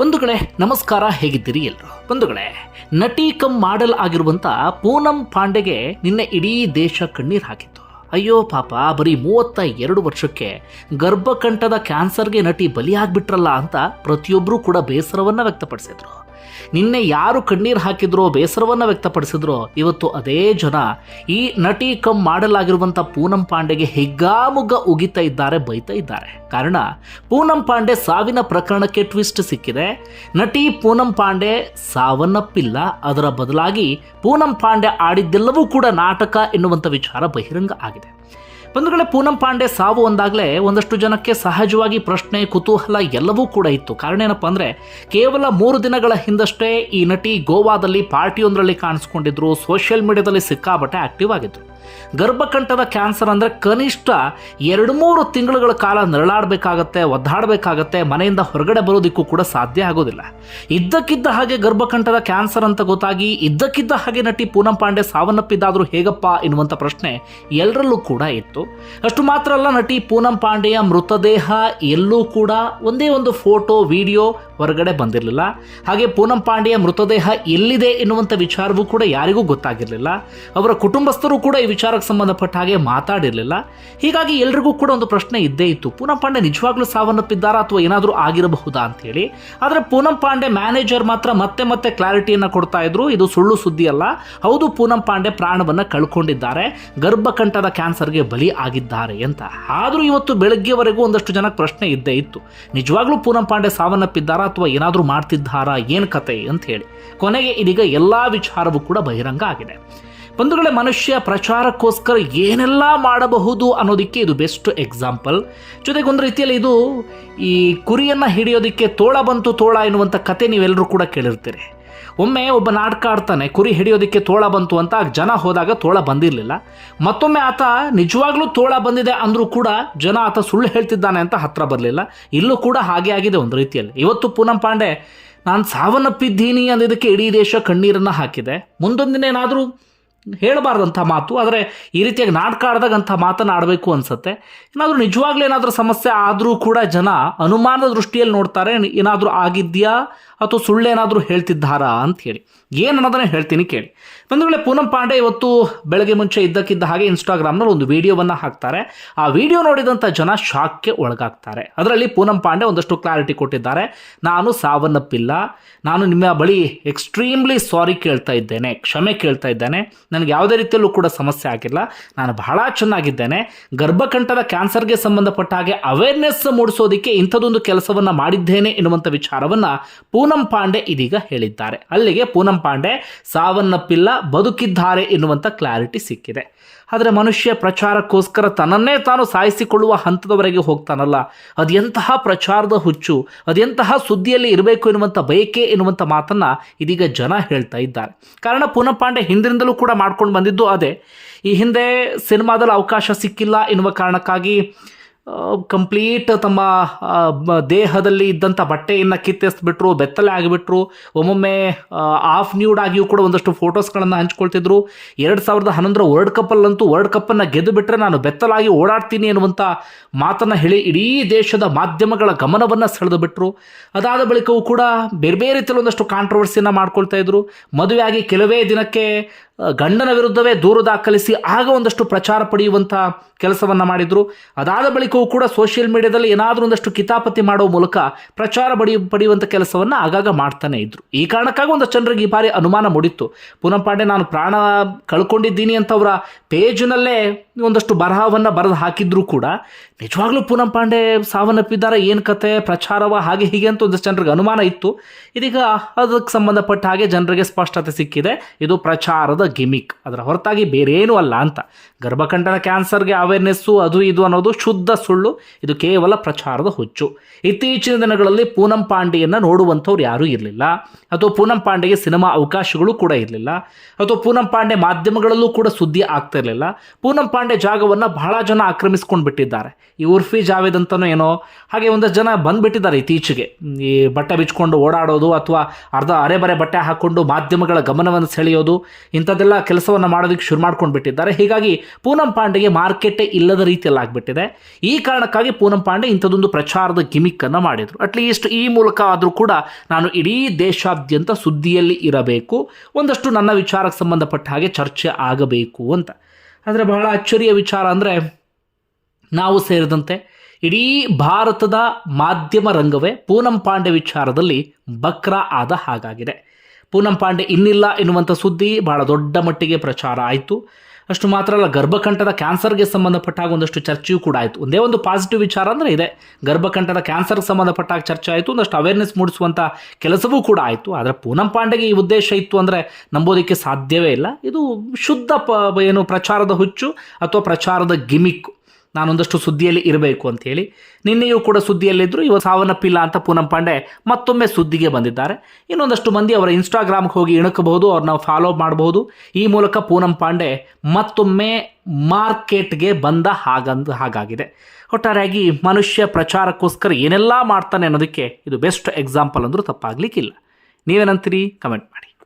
ಬಂಧುಗಳೇ, ನಮಸ್ಕಾರ, ಹೇಗಿದ್ದೀರಿ ಎಲ್ಲರೂ ಬಂಧುಗಳೇ, ನಟಿ ಕಮ್ ಮಾಡಲ್ ಆಗಿರುವಂತ ಪೂನಂ ಪಾಂಡೆಗೆ ನಿನ್ನೆ ಇಡೀ ದೇಶ ಕಣ್ಣೀರು ಹಾಕಿತ್ತು. ಅಯ್ಯೋ ಪಾಪ, ಬರೀ ಮೂವತ್ತ ಎರಡು ವರ್ಷಕ್ಕೆ ಗರ್ಭಕಂಠದ ಕ್ಯಾನ್ಸರ್ಗೆ ನಟಿ ಬಲಿಯಾಗ್ಬಿಟ್ರಲ್ಲ ಅಂತ ಪ್ರತಿಯೊಬ್ಬರೂ ಕೂಡ ಬೇಸರವನ್ನ ವ್ಯಕ್ತಪಡಿಸಿದ್ರು. ನಿನ್ನೆ ಯಾರು ಕಣ್ಣೀರು ಹಾಕಿದ್ರೋ, ಬೇಸರವನ್ನು ವ್ಯಕ್ತಪಡಿಸಿದ್ರೋ, ಇವತ್ತು ಅದೇ ಜನ ಈ ನಟಿ ಕಮ್ ಮಾಡಲಾಗಿರುವಂಥ ಪೂನಂ ಪಾಂಡೆಗೆ ಹಿಗ್ಗಾಮುಗ್ಗ ಉಗಿತಾ ಇದ್ದಾರೆ, ಬೈತಾ ಇದ್ದಾರೆ. ಕಾರಣ, ಪೂನಂ ಪಾಂಡೆ ಸಾವಿನ ಪ್ರಕರಣಕ್ಕೆ ಟ್ವಿಸ್ಟ್ ಸಿಕ್ಕಿದೆ. ನಟಿ ಪೂನಂ ಪಾಂಡೆ ಸಾವನ್ನಪ್ಪಿಲ್ಲ. ಅದರ ಬದಲಾಗಿ ಪೂನಂ ಪಾಂಡೆ ಆಡಿದ್ದೆಲ್ಲವೂ ಕೂಡ ನಾಟಕ ಎನ್ನುವಂಥ ವಿಚಾರ ಬಹಿರಂಗ ಆಗಿದೆ. ಬಂಧುಗಳೇ ಪೂನಂ ಪಾಂಡೆ ಸಾವು ಒಂದಾಗಲೇ ಒಂದಷ್ಟು ಜನಕ್ಕೆ ಸಹಜವಾಗಿ ಪ್ರಶ್ನೆ, ಕುತೂಹಲ ಎಲ್ಲವೂ ಕೂಡ ಇತ್ತು. ಕಾರಣ ಏನಪ್ಪ ಅಂದರೆ, ಕೇವಲ ಮೂರು ದಿನಗಳ ಹಿಂದಷ್ಟೇ ಈ ನಟಿ ಗೋವಾದಲ್ಲಿ ಪಾರ್ಟಿಯೊಂದರಲ್ಲಿ ಕಾಣಿಸ್ಕೊಂಡಿದ್ರು, ಸೋಷಿಯಲ್ ಮೀಡಿಯಾದಲ್ಲಿ ಸಿಕ್ಕಾಬಟ್ಟೆ ಆಕ್ಟಿವ್ ಆಗಿದ್ರು. ಗರ್ಭಕಂಠದ ಕ್ಯಾನ್ಸರ್ ಅಂದರೆ ಕನಿಷ್ಠ ಎರಡು ಮೂರು ತಿಂಗಳುಗಳ ಕಾಲ ನರಳಾಡಬೇಕಾಗತ್ತೆ, ಒದ್ದಾಡಬೇಕಾಗತ್ತೆ, ಮನೆಯಿಂದ ಹೊರಗಡೆ ಬರೋದಕ್ಕೂ ಕೂಡ ಸಾಧ್ಯ ಆಗೋದಿಲ್ಲ. ಇದ್ದಕ್ಕಿದ್ದ ಹಾಗೆ ಗರ್ಭಕಂಠದ ಕ್ಯಾನ್ಸರ್ ಅಂತ ಗೊತ್ತಾಗಿ, ಇದ್ದಕ್ಕಿದ್ದ ಹಾಗೆ ನಟಿ ಪೂನಂ ಪಾಂಡೆ ಸಾವನ್ನಪ್ಪಿದ್ದಾದರೂ ಹೇಗಪ್ಪ ಎನ್ನುವಂಥ ಪ್ರಶ್ನೆ ಎಲ್ಲರಲ್ಲೂ ಕೂಡ ಇತ್ತು. ಅಷ್ಟು ಮಾತ್ರ ಅಲ್ಲ, ನಟಿ ಪೂನಂ ಪಾಂಡೆಯ ಮೃತದೇಹ ಎಲ್ಲೂ ಕೂಡ ಒಂದೇ ಒಂದು ಫೋಟೋ, ವಿಡಿಯೋ ಹೊರಗಡೆ ಬಂದಿರಲಿಲ್ಲ. ಹಾಗೆ ಪೂನಂ ಪಾಂಡೆಯ ಮೃತದೇಹ ಎಲ್ಲಿದೆ ಎನ್ನುವಂಥ ವಿಚಾರವೂ ಕೂಡ ಯಾರಿಗೂ ಗೊತ್ತಾಗಿರಲಿಲ್ಲ. ಅವರ ಕುಟುಂಬಸ್ಥರು ಕೂಡ ಈ ವಿಚಾರಕ್ಕೆ ಸಂಬಂಧಪಟ್ಟ ಹಾಗೆ ಮಾತಾಡಿರಲಿಲ್ಲ. ಹೀಗಾಗಿ ಎಲ್ರಿಗೂ ಕೂಡ ಒಂದು ಪ್ರಶ್ನೆ ಇದ್ದೇ ಇತ್ತು. ಪೂನಂ ಪಾಂಡೆ ನಿಜವಾಗ್ಲೂ ಸಾವನ್ನಪ್ಪಿದ್ದಾರಾ ಅಥವಾ ಏನಾದರೂ ಆಗಿರಬಹುದಾ ಅಂತೇಳಿ. ಆದರೆ ಪೂನಂ ಪಾಂಡೆ ಮ್ಯಾನೇಜರ್ ಮಾತ್ರ ಮತ್ತೆ ಮತ್ತೆ ಕ್ಲಾರಿಟಿಯನ್ನು ಕೊಡ್ತಾ ಇದ್ರು. ಇದು ಸುಳ್ಳು ಸುದ್ದಿ ಅಲ್ಲ. ಹೌದು, ಪೂನಂ ಪಾಂಡೆ ಪ್ರಾಣವನ್ನು ಕಳ್ಕೊಂಡಿದ್ದಾರೆ. ಗರ್ಭಕಂಠದ ಕ್ಯಾನ್ಸರ್ಗೆ ಬಲಿ ಆಗಿದ್ದಾರೆ ಅಂತ. ಆದರೂ ಇವತ್ತು ಬೆಳಗ್ಗೆವರೆಗೂ ಒಂದಷ್ಟು ಜನಕ್ಕೆ ಪ್ರಶ್ನೆ ಇದ್ದೇ ಇತ್ತು. ನಿಜವಾಗ್ಲೂ ಪೂನಂ ಪಾಂಡೆ ಸಾವನ್ನಪ್ಪಿದ್ದಾರಾ ಅಥವಾ ಏನಾದರೂ ಮಾಡ್ತಿದ್ದಾರಾ? ಏನು ಕತೆ? ಅಂತ ಹೇಳಿ. ಕೊನೆಗೆ ಇದೀಗ ಎಲ್ಲ ವಿಚಾರವೂ ಕೂಡ ಬಹಿರಂಗ ಆಗಿದೆ. ಬಂಧುಗಳೇ, ಮನುಷ್ಯ ಪ್ರಚಾರಕ್ಕೋಸ್ಕರ ಏನೆಲ್ಲ ಮಾಡಬಹುದು ಅನ್ನೋದಕ್ಕೆ ಇದು ಬೆಸ್ಟ್ ಎಕ್ಸಾಂಪಲ್ ಜೊತೆಗೆ ಒಂದು ರೀತಿಯಲ್ಲಿ ಇದು ಈ ಕುರಿಯನ್ನು ಹಿಡಿಯೋದಕ್ಕೆ ತೋಳ ಬಂತು ತೋಳ ಎನ್ನುವಂಥ ಕತೆ ನೀವೆಲ್ಲರೂ ಕೂಡ ಕೇಳಿರ್ತೀರಿ. ಒಮ್ಮೆ ಒಬ್ಬ ನಾಟಕ ಆಡ್ತಾನೆ ಕುರಿ ಹಿಡಿಯೋದಕ್ಕೆ ತೋಳ ಬಂತು ಅಂತ ಜನ ಹೋದಾಗ ತೋಳ ಬಂದಿರಲಿಲ್ಲ. ಮತ್ತೊಮ್ಮೆ ಆತ ನಿಜವಾಗ್ಲೂ ತೋಳ ಬಂದಿದೆ ಅಂದರೂ ಕೂಡ ಜನ ಆತ ಸುಳ್ಳು ಹೇಳ್ತಿದ್ದಾನೆ ಅಂತ ಹತ್ರ ಬರಲಿಲ್ಲ. ಇಲ್ಲೂ ಕೂಡ ಹಾಗೆ ಆಗಿದೆ ಒಂದು ರೀತಿಯಲ್ಲಿ. ಇವತ್ತು ಪೂನಂ ಪಾಂಡೆ, ನಾನು ಸಾವನ್ನಪ್ಪಿದ್ದೀನಿ ಅಂದಿದ್ದಕ್ಕೆ ಇಡೀ ದೇಶ ಕಣ್ಣೀರನ್ನು ಹಾಕಿದೆ. ಮುಂದೊಂದಿನ ಏನಾದರೂ ಹೇಳಬಾರ್ದಂಥ ಮಾತು, ಆದರೆ ಈ ರೀತಿಯಾಗಿ ನಾಟಕ ಆಡಿದಾಗ ಅಂಥ ಮಾತನ್ನು ಆಡಬೇಕು ಅನಿಸುತ್ತೆ. ಏನಾದರೂ ನಿಜವಾಗ್ಲೂ ಏನಾದರೂ ಸಮಸ್ಯೆ ಆದರೂ ಕೂಡ ಜನ ಅನುಮಾನದ ದೃಷ್ಟಿಯಲ್ಲಿ ನೋಡ್ತಾರೆ ಏನಾದರೂ ಆಗಿದೆಯಾ? ಅಥವಾ ಸುಳ್ಳೇನಾದರೂ ಹೇಳ್ತಿದ್ದಾರಾ ಅಂತ ಹೇಳಿ. ಏನು ಹೇಳ್ತೀನಿ ಕೇಳಿ. ಬಂಧುಗಳೇ ಪೂನಂ ಪಾಂಡೆ ಇವತ್ತು ಬೆಳಗ್ಗೆ ಮುಂಚೆ ಇದ್ದಕ್ಕಿದ್ದ ಹಾಗೆ ಇನ್ಸ್ಟಾಗ್ರಾಮ್ನಲ್ಲಿ ಒಂದು ವಿಡಿಯೋವನ್ನು ಹಾಕ್ತಾರೆ. ಆ ವಿಡಿಯೋ ನೋಡಿದಂಥ ಜನ ಶಾಕ್ಗೆ ಒಳಗಾಗ್ತಾರೆ. ಅದರಲ್ಲಿ ಪೂನಂ ಪಾಂಡೆ ಒಂದಷ್ಟು ಕ್ಲಾರಿಟಿ ಕೊಟ್ಟಿದ್ದಾರೆ. ನಾನು ಸಾವನ್ನಪ್ಪಿಲ್ಲ. ನಾನು ನಿಮ್ಮ ಬಳಿ ಎಕ್ಸ್ಟ್ರೀಮ್ಲಿ ಸಾರಿ ಕೇಳ್ತಾ ಇದ್ದೇನೆ. ಕ್ಷಮೆ ಕೇಳ್ತಾ ಇದ್ದೇನೆ. ನನಗೆ ಯಾವುದೇ ರೀತಿಯಲ್ಲೂ ಕೂಡ ಸಮಸ್ಯೆ ಆಗಿಲ್ಲ. ನಾನು ಬಹಳ ಚೆನ್ನಾಗಿದ್ದೇನೆ. ಗರ್ಭಕಂಠದ ಕ್ಯಾನ್ಸರ್ಗೆ ಸಂಬಂಧಪಟ್ಟ ಹಾಗೆ ಅವೇರ್ನೆಸ್ ಮೂಡಿಸೋದಕ್ಕೆ ಇಂಥದ್ದೊಂದು ಕೆಲಸವನ್ನು ಮಾಡಿದ್ದೇನೆ ಎನ್ನುವಂಥ ವಿಚಾರವನ್ನು ಪೂನಂ ಪಾಂಡೆ ಇದೀಗ ಹೇಳಿದ್ದಾರೆ. ಅಲ್ಲಿಗೆ ಪೂನಂ ಪಾಂಡೆ ಸಾವನ್ನಪ್ಪಿಲ್ಲ, ಬದುಕಿದ್ದಾರೆ ಎನ್ನುವಂಥ ಕ್ಲಾರಿಟಿ ಸಿಕ್ಕಿದೆ. ಆದರೆ ಮನುಷ್ಯ ಪ್ರಚಾರಕ್ಕೋಸ್ಕರ ತನ್ನನ್ನೇ ತಾನು ಸಾಯಿಸಿಕೊಳ್ಳುವ ಹಂತದವರೆಗೆ ಹೋಗ್ತಾನಲ್ಲ. ಅದೆಂತಹ ಪ್ರಚಾರದ ಹುಚ್ಚು, ಅದೆಂತಹ ಸುದ್ದಿಯಲ್ಲಿ ಇರಬೇಕು ಎನ್ನುವಂಥ ಬಯಕೆ ಎನ್ನುವಂಥ ಮಾತನ್ನು ಇದೀಗ ಜನ ಹೇಳ್ತಾ ಇದ್ದಾರೆ. ಕಾರಣ ಪೂನಂ ಪಾಂಡೆ ಹಿಂದಿನಿಂದಲೂ ಕೂಡ ಮಾಡ್ಕೊಂಡು ಬಂದಿದ್ದು ಅದೇ. ಈ ಹಿಂದೆ ಸಿನಿಮಾದಲ್ಲಿ ಅವಕಾಶ ಸಿಕ್ಕಿಲ್ಲ ಎನ್ನುವ ಕಾರಣಕ್ಕಾಗಿ ಕಂಪ್ಲೀಟ್ ತಮ್ಮ ದೇಹದಲ್ಲಿ ಇದ್ದಂಥ ಬಟ್ಟೆಯನ್ನು ಕಿತ್ತೆಸ್ಬಿಟ್ರು, ಬೆತ್ತಲೆ ಆಗಿಬಿಟ್ರು, ಒಮ್ಮೊಮ್ಮೆ ಆಫ್ ನ್ಯೂಡ್ ಆಗಿಯೂ ಕೂಡ ಒಂದಷ್ಟು ಫೋಟೋಸ್ಗಳನ್ನು ಹಂಚ್ಕೊಳ್ತಿದ್ರು. ಎರಡು ಸಾವಿರದ ಹನ್ನೊಂದರ ವರ್ಲ್ಡ್ ಕಪ್ಪಲ್ಲಂತೂ ವರ್ಲ್ಡ್ ಕಪ್ಪನ್ನು ಗೆದ್ದು ಬಿಟ್ಟರೆ ನಾನು ಬೆತ್ತಲಾಗಿ ಓಡಾಡ್ತೀನಿ ಎನ್ನುವಂಥ ಮಾತನ್ನು ಹೇಳಿ ಇಡೀ ದೇಶದ ಮಾಧ್ಯಮಗಳ ಗಮನವನ್ನು ಸೆಳೆದು ಬಿಟ್ಟರು ಅದಾದ ಬಳಿಕವೂ ಕೂಡ ಬೇರೆ ಬೇರೆ ರೀತಿಯಲ್ಲಿ ಒಂದಷ್ಟು ಕಾಂಟ್ರವರ್ಸಿಯನ್ನು ಮಾಡ್ಕೊಳ್ತಾ ಇದ್ರು. ಮದುವೆಯಾಗಿ ಕೆಲವೇ ದಿನಕ್ಕೆ ಗಂಡನ ವಿರುದ್ಧವೇ ದೂರು ದಾಖಲಿಸಿ ಆಗ ಒಂದಷ್ಟು ಪ್ರಚಾರ ಪಡೆಯುವಂಥ ಕೆಲಸವನ್ನು ಮಾಡಿದರು. ಅದಾದ ಬಳಿಕವೂ ಕೂಡ ಸೋಷಿಯಲ್ ಮೀಡಿಯಾದಲ್ಲಿ ಏನಾದರೂ ಒಂದಷ್ಟು ಕಿತಾಪತಿ ಮಾಡುವ ಮೂಲಕ ಪ್ರಚಾರ ಪಡಿ, ಪಡೆಯುವಂಥ ಕೆಲಸವನ್ನು ಆಗಾಗ ಮಾಡ್ತಾನೆ ಇದ್ದರು ಈ ಕಾರಣಕ್ಕಾಗಿ ಒಂದಷ್ಟು ಜನರಿಗೆ ಈ ಬಾರಿ ಅನುಮಾನ ಮೂಡಿತ್ತು. ಪೂನಂ ಪಾಂಡೆ, ನಾನು ಪ್ರಾಣ ಕಳ್ಕೊಂಡಿದ್ದೀನಿ ಅಂತ ಅವರ ಪೇಜ್ನಲ್ಲೇ ಒಂದಷ್ಟು ಬರಹವನ್ನು ಬರೆದು ಹಾಕಿದ್ರು ಕೂಡ. ನಿಜವಾಗ್ಲೂ ಪೂನಂ ಪಾಂಡೆ ಸಾವನ್ನಪ್ಪಿದ್ದಾರೆ, ಏನು ಕತೆ, ಪ್ರಚಾರವ, ಹಾಗೆ ಹೀಗೆ ಅಂತ ಒಂದಷ್ಟು ಜನರಿಗೆ ಅನುಮಾನ ಇತ್ತು. ಇದೀಗ ಅದಕ್ಕೆ ಸಂಬಂಧಪಟ್ಟ ಹಾಗೆ ಜನರಿಗೆ ಸ್ಪಷ್ಟತೆ ಸಿಕ್ಕಿದೆ. ಇದು ಪ್ರಚಾರದ ಗಿಮಿಕ್ ಅದರ ಹೊರತಾಗಿ ಬೇರೇನೂ ಅಲ್ಲ ಅಂತ. ಗರ್ಭಕಂಠನ ಕ್ಯಾನ್ಸರ್ಗೆ ಅವೇರ್ನೆಸ್ಸು ಅದು ಇದು ಅನ್ನೋದು ಶುದ್ಧ ಸುಳ್ಳು. ಇದು ಕೇವಲ ಪ್ರಚಾರದ ಹುಚ್ಚು. ಇತ್ತೀಚಿನ ದಿನಗಳಲ್ಲಿ ಪೂನಂ ಪಾಂಡೆಯನ್ನು ನೋಡುವಂಥವ್ರು ಯಾರೂ ಇರಲಿಲ್ಲ. ಅಥವಾ ಪೂನಂ ಪಾಂಡೆಗೆ ಸಿನಿಮಾ ಅವಕಾಶಗಳು ಕೂಡ ಇರಲಿಲ್ಲ. ಅಥವಾ ಪೂನಂ ಪಾಂಡೆ ಮಾಧ್ಯಮಗಳಲ್ಲೂ ಕೂಡ ಸುದ್ದಿ ಆಗ್ತಾ ಇರಲಿಲ್ಲ. ಪೂನಂ ಪಾಂಡೆ ಜಾಗವನ್ನು ಬಹಳ ಜನ ಆಕ್ರಮಿಸ್ಕೊಂಡು ಬಿಟ್ಟಿದ್ದಾರೆ. ಈ ಉರ್ಫಿ ಜಾವೇದ್ ಅಂತನೋ ಏನೋ. ಹಾಗೆ ಒಂದಷ್ಟು ಜನ ಬಂದ್ಬಿಟ್ಟಿದ್ದಾರೆ ಇತ್ತೀಚೆಗೆ. ಈ ಬಟ್ಟೆ ಬಿಚ್ಕೊಂಡು ಓಡಾಡೋದು ಅಥವಾ ಅರ್ಧ ಅರೆ ಬರೆ ಬಟ್ಟೆ ಹಾಕ್ಕೊಂಡು ಮಾಧ್ಯಮಗಳ ಗಮನವನ್ನು ಸೆಳೆಯೋದು ಇಂಥದ್ದೆಲ್ಲ ಅದೆಲ್ಲ ಕೆಲಸವನ್ನು ಮಾಡೋದಕ್ಕೆ ಶುರು ಮಾಡ್ಕೊಂಡು ಬಿಟ್ಟಿದ್ದಾರೆ. ಹೀಗಾಗಿ ಪೂನಂ ಪಾಂಡೆಗೆ ಮಾರ್ಕೆಟೇ ಇಲ್ಲದ ರೀತಿಯಲ್ಲಿ ಆಗಿಬಿಟ್ಟಿದೆ. ಈ ಕಾರಣಕ್ಕಾಗಿ ಪೂನಂ ಪಾಂಡೆ ಇಂಥದ್ದೊಂದು ಪ್ರಚಾರದ ಗಿಮಿಕ್ಕನ್ನು ಮಾಡಿದರು. ಅಟ್ಲೀಸ್ಟ್ ಈ ಮೂಲಕ ಆದರೂ ಕೂಡ ನಾನು ಇಡೀ ದೇಶಾದ್ಯಂತ ಸುದ್ದಿಯಲ್ಲಿ ಇರಬೇಕು. ಒಂದಷ್ಟು ನನ್ನ ವಿಚಾರಕ್ಕೆ ಸಂಬಂಧಪಟ್ಟ ಹಾಗೆ ಚರ್ಚೆ ಆಗಬೇಕು ಅಂತ. ಆದರೆ ಬಹಳ ಅಚ್ಚರಿಯ ವಿಚಾರ ಅಂದರೆ ನಾವು ಸೇರಿದಂತೆ ಇಡೀ ಭಾರತದ ಮಾಧ್ಯಮ ರಂಗವೇ ಪೂನಂ ಪಾಂಡೆ ವಿಚಾರದಲ್ಲಿ ಬಕ್ರ ಆದ ಹಾಗಾಗಿದೆ. ಪೂನಂ ಪಾಂಡೆ ಇನ್ನಿಲ್ಲ ಎನ್ನುವಂಥ ಸುದ್ದಿ ಬಹಳ ದೊಡ್ಡ ಮಟ್ಟಿಗೆ ಪ್ರಚಾರ ಆಯಿತು. ಅಷ್ಟು ಮಾತ್ರ ಅಲ್ಲ, ಗರ್ಭಕಂಠದ ಕ್ಯಾನ್ಸರ್ಗೆ ಸಂಬಂಧಪಟ್ಟಾಗ ಒಂದಷ್ಟು ಚರ್ಚೆಯೂ ಕೂಡ ಆಯಿತು. ಒಂದೇ ಒಂದು ಪಾಸಿಟಿವ್ ವಿಚಾರ ಅಂದರೆ ಇದೆ. ಗರ್ಭಕಂಠದ ಕ್ಯಾನ್ಸರ್ಗೆ ಸಂಬಂಧಪಟ್ಟಾಗ ಚರ್ಚೆ ಆಯಿತು, ಒಂದಷ್ಟು ಅವೇರ್ನೆಸ್ ಮೂಡಿಸುವಂಥ ಕೆಲಸವೂ ಕೂಡ ಆಯಿತು. ಆದರೆ ಪೂನಂ ಪಾಂಡೆಗೆ ಈ ಉದ್ದೇಶ ಇತ್ತು ಅಂದರೆ ನಂಬೋದಕ್ಕೆ ಸಾಧ್ಯವೇ ಇಲ್ಲ. ಇದು ಶುದ್ಧ ಏನು ಪ್ರಚಾರದ ಹುಚ್ಚು ಅಥವಾ ಪ್ರಚಾರದ ಗಿಮಿಕ್ಕು. ನಾನೊಂದಷ್ಟು ಸುದ್ದಿಯಲ್ಲಿ ಇರಬೇಕು ಅಂತೇಳಿ ನಿನ್ನೆಯೂ ಕೂಡ ಸುದ್ದಿಯಲ್ಲಿದ್ದರು ಇವತ್ತು ಸಾವನ್ನಪ್ಪಿಲ್ಲ ಅಂತ ಪೂನಂ ಪಾಂಡೆ ಮತ್ತೊಮ್ಮೆ ಸುದ್ದಿಗೆ ಬಂದಿದ್ದಾರೆ. ಇನ್ನೊಂದಷ್ಟು ಮಂದಿ ಅವರ ಇನ್ಸ್ಟಾಗ್ರಾಮ್ಗೆ ಹೋಗಿ ಇಣಕಬಹುದು ಅವ್ರನ್ನ ಫಾಲೋ ಮಾಡಬಹುದು. ಈ ಮೂಲಕ ಪೂನಂ ಪಾಂಡೆ ಮತ್ತೊಮ್ಮೆ ಮಾರ್ಕೆಟ್ಗೆ ಬಂದ ಹಾಗಂದ, ಹಾಗಾಗಿದೆ. ಒಟ್ಟಾರೆಯಾಗಿ ಮನುಷ್ಯ ಪ್ರಚಾರಕ್ಕೋಸ್ಕರ ಏನೆಲ್ಲ ಮಾಡ್ತಾನೆ ಅನ್ನೋದಕ್ಕೆ ಇದು ಬೆಸ್ಟ್ ಎಕ್ಸಾಂಪಲ್ ಅಂದರೂ ತಪ್ಪಾಗಲಿಕ್ಕಿಲ್ಲ. ನೀವೇನಂತೀರಿ? ಕಮೆಂಟ್ ಮಾಡಿ.